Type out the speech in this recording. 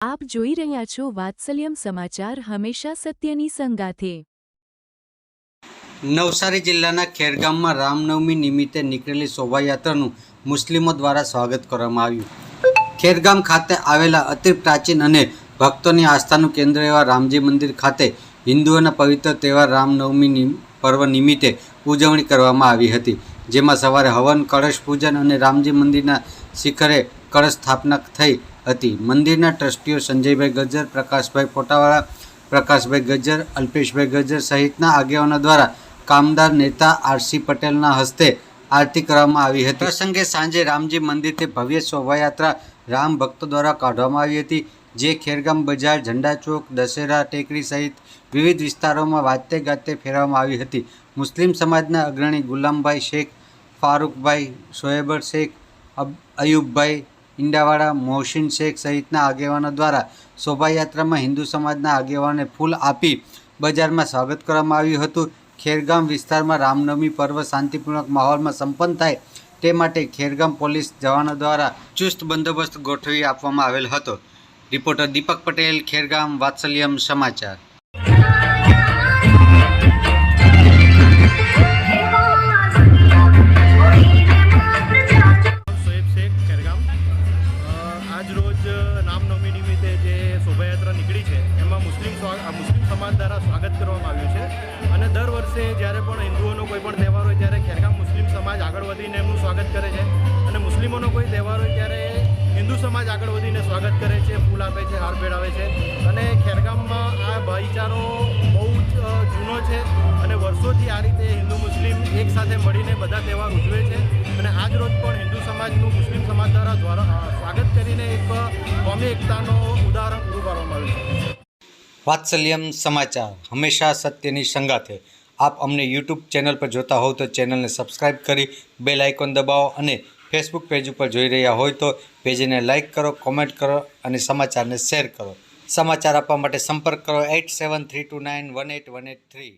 આપ જોઈ રહ્યા છો વાત્સલ્યમ સમાચાર હંમેશા સત્યની સંગાથે. નવસારી જિલ્લાના ખેરગામમાં રામનવમી નિમિત્તે નીકળેલી શોભાયાત્રાનું મુસ્લિમો દ્વારા સ્વાગત કરવામાં આવ્યું. ખેરગામ ખાતે આવેલા અતિ પ્રાચીન અને ભક્તોની આસ્થાનું કેન્દ્ર એવા રામજી મંદિર ખાતે હિન્દુઓના પવિત્ર તહેવાર રામનવમી પર્વ નિમિત્તે ઉજવણી કરવામાં આવી હતી. જેમાં સવારે હવન, કળશ પૂજન અને રામજી મંદિરના શિખરે કળશ સ્થાપના થઈ હતી. મંદિરના ટ્રસ્ટીઓ સંજયભાઈ ગજ્જર, પ્રકાશભાઈ પોટાવાળા પ્રકાશભાઈ ગજ્જર, અલ્પેશભાઈ ગજ્જર સહિતના આગેવાનો દ્વારા કામદાર નેતા આરસી પટેલના હસ્તે આરતી કરવામાં આવી હતી. પ્રસંગે સાંજે રામજી મંદિરથી ભવ્ય શોભાયાત્રા રામ ભક્તો દ્વારા કાઢવામાં આવી હતી, જે ખેરગામ બજાર, ઝંડા ચોક, દશેરા, ટેકરી સહિત વિવિધ વિસ્તારોમાં વાતે ગાતે ફેરવવામાં આવી હતી. મુસ્લિમ સમાજના અગ્રણી ગુલામભાઈ શેખ, ફારૂકભાઈ શોએબર શેખ અયુબભાઈ ઈંડાવાળા મોહસિન શેખ સહિતના આગેવાનો દ્વારા શોભાયાત્રામાં હિન્દુ સમાજના આગેવાનોને ફૂલ આપી બજારમાં સ્વાગત કરવામાં આવ્યું હતું. ખેરગામ વિસ્તારમાં રામનવમી પર્વ શાંતિપૂર્વક માહોલમાં સંપન્ન થાય તે માટે ખેરગામ પોલીસ જવાનો દ્વારા ચુસ્ત બંદોબસ્ત ગોઠવી આપવામાં આવેલ હતો. રિપોર્ટર દીપક પટેલ, ખેરગામ વાત્સલ્યમ સમાચાર. રોજ રામનવમી નિમિત્તે જે શોભાયાત્રા નીકળી છે, એમાં મુસ્લિમ મુસ્લિમ સમાજ દ્વારા સ્વાગત કરવામાં આવ્યું છે. અને દર વર્ષે જ્યારે પણ હિન્દુઓનો કોઈ પણ તહેવાર હોય ત્યારે ખેરગામ મુસ્લિમ સમાજ આગળ વધીને એમનું સ્વાગત કરે છે. અને મુસ્લિમોનો કોઈ તહેવાર હોય ત્યારે હિન્દુ સમાજ આગળ વધીને સ્વાગત કરે છે, ફૂલ આપે છે, હાર પહેરાવે છે. અને ખેરગામમાં આ ભાઈચારો બહુ જ જૂનો છે. અને વર્ષોથી આ રીતે હિન્દુ મુસ્લિમ એકસાથે મળીને બધા તહેવાર ઉજવે છે. અને આજ સમાજનું મુસ્લિમ સમાજ દ્વારા દ્વારા સ્વાગત કરીને એક કોમી એકતાનો ઉદાહરણ પૂરું પાડવામાં આવ્યું છે. વાત્સલ્યમ સમાચાર હંમેશા સત્યની સંગાથે. આપ અમને યુટ્યુબ ચેનલ પર જોતા હોવ તો ચેનલને સબસ્ક્રાઇબ કરી બેલ આઇકોન દબાવો અને ફેસબુક પેજ ઉપર જોઈ રહ્યા હોય તો પેજને લાઇક કરો, કોમેન્ટ કરો અને સમાચારને શેર કરો. સમાચાર આપવા માટે સંપર્ક કરો eight seven three two nine one eight one eight three.